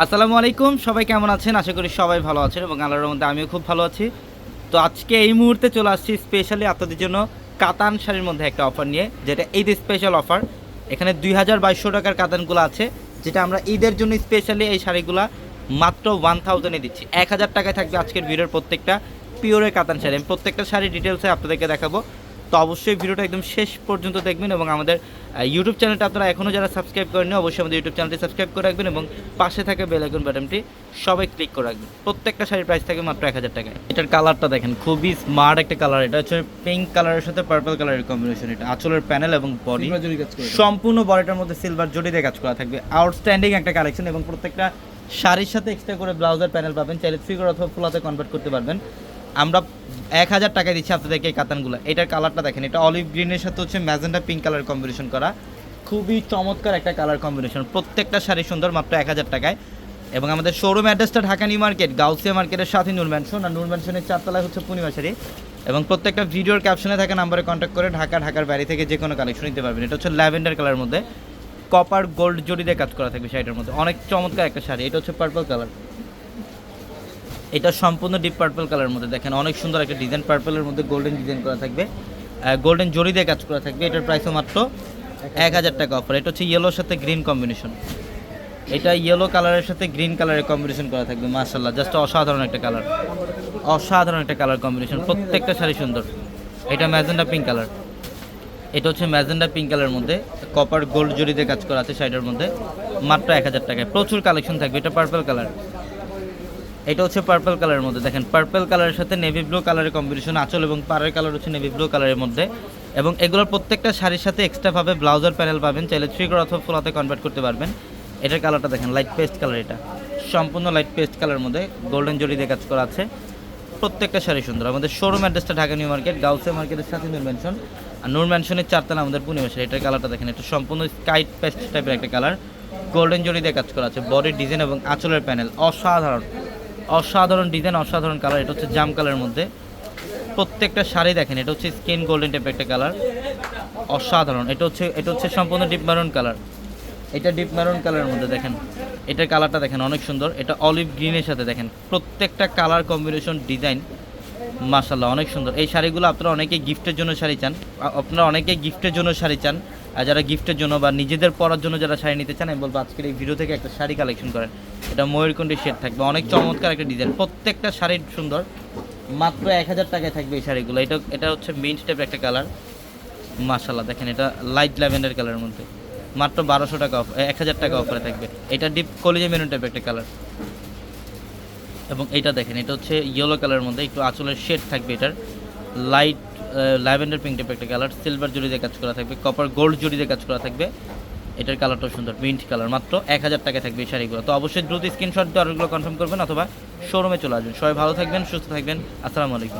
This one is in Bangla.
আসসালামু আলাইকুম, সবাই কেমন আছেন? আশা করি সবাই ভালো আছেন এবং আল্লাহর মধ্যে আমিও খুব ভালো আছি। তো আজকে এই মুহূর্তে চলে আসছি স্পেশালি আপনাদের জন্য কাতান শাড়ির মধ্যে একটা অফার নিয়ে, যেটা ঈদ স্পেশাল অফার এখানে দুই হাজার বাইশশো টাকার কাতানগুলো আছে, যেটা আমরা ঈদের জন্য স্পেশালি এই শাড়িগুলা মাত্র ওয়ান থাউজেন্ডে দিচ্ছি। এক হাজার টাকায় থাকবে আজকের ভিডিওর প্রত্যেকটা পিওরের কাতান শাড়ি। আমি প্রত্যেকটা শাড়ি ডিটেলসে আপনাদেরকে দেখাবো। তো অবশ্যই ভিডিওটা একদম শেষ পর্যন্ত দেখবেন এবং আমাদের ইউটিউব চ্যানেলটা আপনারা এখনও যারা সাবস্ক্রাইব করেননি অবশ্যই আমাদের ইউটিউব চ্যানেলটি সাবস্ক্রাইব করে রাখবেন এবং পাশে থাকা বেল আইকন বাটনটি সবাই ক্লিক করে রাখবেন। প্রত্যেকটা শাড়ির প্রাইস থাকে মাত্র এক হাজার টাকায়। এটার কালারটা দেখেন খুবই স্মার্ট একটা কালার এটা হচ্ছে পিঙ্ক কালারের সাথে পার্পল কালারের কম্বিনেশন এটা আঁচলের প্যানেল এবং বডি সম্পূর্ণ বডিটার মধ্যে সিলভার জড়ি দিয়ে কাজ করা থাকবে। আউটস্ট্যান্ডিং একটা কালেকশন এবং প্রত্যেকটা শাড়ির সাথে এক্সট্রা করে ব্লাউজার প্যানেল পাবেন। চাইলে ফিগার অথবা ফুলাতে কনভার্ট করতে পারবেন। আমরা এক হাজার টাকা দিচ্ছি আপনাদেরকে এই কাতানগুলো। এটার কালারটা দেখেন, এটা অলিভ গ্রিনের সাথে হচ্ছে ম্যাজেন্ডা পিঙ্ক কালার কম্বিনেশন করা। খুবই চমৎকার একটা কালার কম্বিনেশন প্রত্যেকটা শাড়ি সুন্দর, মাত্র এক হাজার টাকায়। এবং আমাদের শোরুম অ্যাড্রেসটা ঢাকা নিউ মার্কেট, গাউসিয়া মার্কেটের সাথে নূর ম্যানশন আর নূর ম্যানশনের চারতলায় হচ্ছে পূর্ণিমা শাড়ি। এবং প্রত্যেকটা ভিডিওর ক্যাপশনে থাকা নাম্বারে কন্ট্যাক্ট করে ঢাকা, ঢাকার বাইরে থেকে যে কোনো কালেকশন নিতে পারবেন। এটা হচ্ছে ল্যাভেন্ডার কালার মধ্যে। কপার গোল্ড জড়ি দিয়ে কাজ করা থাকবে শাড়িটার মধ্যে। অনেক চমৎকার একটা শাড়ি। এটা হচ্ছে পার্পল কালার এটা সম্পূর্ণ ডিপ পার্পল কালারের মধ্যে। দেখেন, অনেক সুন্দর একটা ডিজাইন পার্পলের মধ্যে গোল্ডেন ডিজাইন করা থাকবে। গোল্ডেন জড়ি দিয়ে কাজ করা থাকবে। এটার প্রাইসও মাত্র এক হাজার টাকা অফার এটা হচ্ছে ইয়েলোর সাথে গ্রিন কম্বিনেশন এটা ইয়েলো কালারের সাথে গ্রিন কালারের কম্বিনেশন করা থাকবে মার্শাল্লাহ জাস্ট অসাধারণ একটা কালার অসাধারণ একটা কালার কম্বিনেশন প্রত্যেকটা শাড়ি সুন্দর। এটা ম্যাজেন্ডা পিঙ্ক কালার এটা হচ্ছে ম্যাজেন্ডা পিঙ্ক কালারের মধ্যে। কপার গোল্ড জড়িতে কাজ করা আছে শাড়িটার মধ্যে। মাত্র এক হাজার টাকায়। প্রচুর কালেকশন থাকবে। এটা পার্পল কালার এটা হচ্ছে পার্পল কালারের মধ্যে। দেখেন পার্পল কালারের সাথে নেভি ব্লু কালারের কম্বিনেশন আঁচল এবং পাড়ের কালার হচ্ছে নেভি ব্লু কালারের মধ্যে। এবং এগুলোর প্রত্যেকটা শাড়ির সাথে এক্সট্রা ভাবে ব্লাউজার প্যানেল পাবেন। চাইলে থ্রি অথবা ফুলাতে কনভার্ট করতে পারবেন। এটার কালারটা দেখেন লাইট পেস্ট কালার এটা। সম্পূর্ণ লাইট পেস্ট কালারের মধ্যে গোল্ডেন জড়ি দিয়ে কাজ করা আছে। প্রত্যেকটা শাড়ি সুন্দর। আমাদের শোরুম অ্যাড্রেসটা ঢাকা নিউ মার্কেট, গাউসে মার্কেটের সাথে নূর ম্যানশন আর নূর ম্যানশনের চারতলা আমাদের পূর্ণিমা শাড়ি এটার কালারটা দেখেন, এটা সম্পূর্ণ স্কাইট পেস্ট টাইপের একটা কালার গোল্ডেন জড়ি দিয়ে কাজ করা আছে। বডির ডিজাইন এবং আঁচলের প্যানেল অসাধারণ। অসাধারণ ডিজাইন অসাধারণ কালার এটা হচ্ছে জাম কালারের মধ্যে। প্রত্যেকটা শাড়ি দেখেন, এটা হচ্ছে স্কিন গোল্ডেন টাইপের একটা কালার অসাধারণ, এটা হচ্ছে এটা হচ্ছে সম্পূর্ণ ডিপ ম্যারুন কালার এটা ডিপ ম্যারুন কালারের মধ্যে দেখেন, এটার কালারটা দেখেন অনেক সুন্দর। এটা অলিভ গ্রিনের সাথে দেখেন, প্রত্যেকটা কালার কম্বিনেশন ডিজাইন মাশাল্লাহ অনেক সুন্দর। এই শাড়িগুলো আপনারা অনেকে গিফটের জন্য শাড়ি চান আপনারা অনেকে গিফটের জন্য শাড়ি চান। আর যারা গিফটের জন্য বা নিজেদের পরার জন্য যারা শাড়ি নিতে চান, আমি বলব আজকের এই ভিডিও থেকে একটা শাড়ি কালেকশন করেন। এটা ময়ূরকণ্ঠী শেড থাকবে। অনেক চমৎকার একটা ডিজাইন প্রত্যেকটা শাড়ি সুন্দর। মাত্র এক হাজার টাকায় থাকবে এই শাড়িগুলো। এটা এটা হচ্ছে মিন্ট টাইপের একটা কালার মাশাল্লাহ দেখেন এটা লাইট ল্যাভেন্ডার কালারের মধ্যে। মাত্র বারোশো টাকা অফ এক হাজার টাকা অফারে থাকবে। এটা ডিপ কলিজে মেরুন টাইপের একটা কালার এবং এটা দেখেন, এটা হচ্ছে ইয়েলো কালারের মধ্যে। একটু আঁচলের শেড থাকবে এটার। লাইট ল্যাভেন্ডার পিঙ্ক টাইপের একটা কালার, সিলভার জুড়ি দিয়ে কাজ করা থাকবে, কপার গোল্ড জুড়ি দিয়ে কাজ করা থাকবে। এটার কালারটাও সুন্দর মিন্ট কালার মাত্র, এক হাজার টাকা থাকবে এই শাড়িগুলো। তো অবশ্যই দ্রুত স্ক্রিনশট দিয়ে অর্ডারগুলো কনফার্ম করবেন অথবা শোরুমে চলে আসবেন। সবাই ভালো থাকবেন, সুস্থ থাকবেন। আসসালামু আলাইকুম।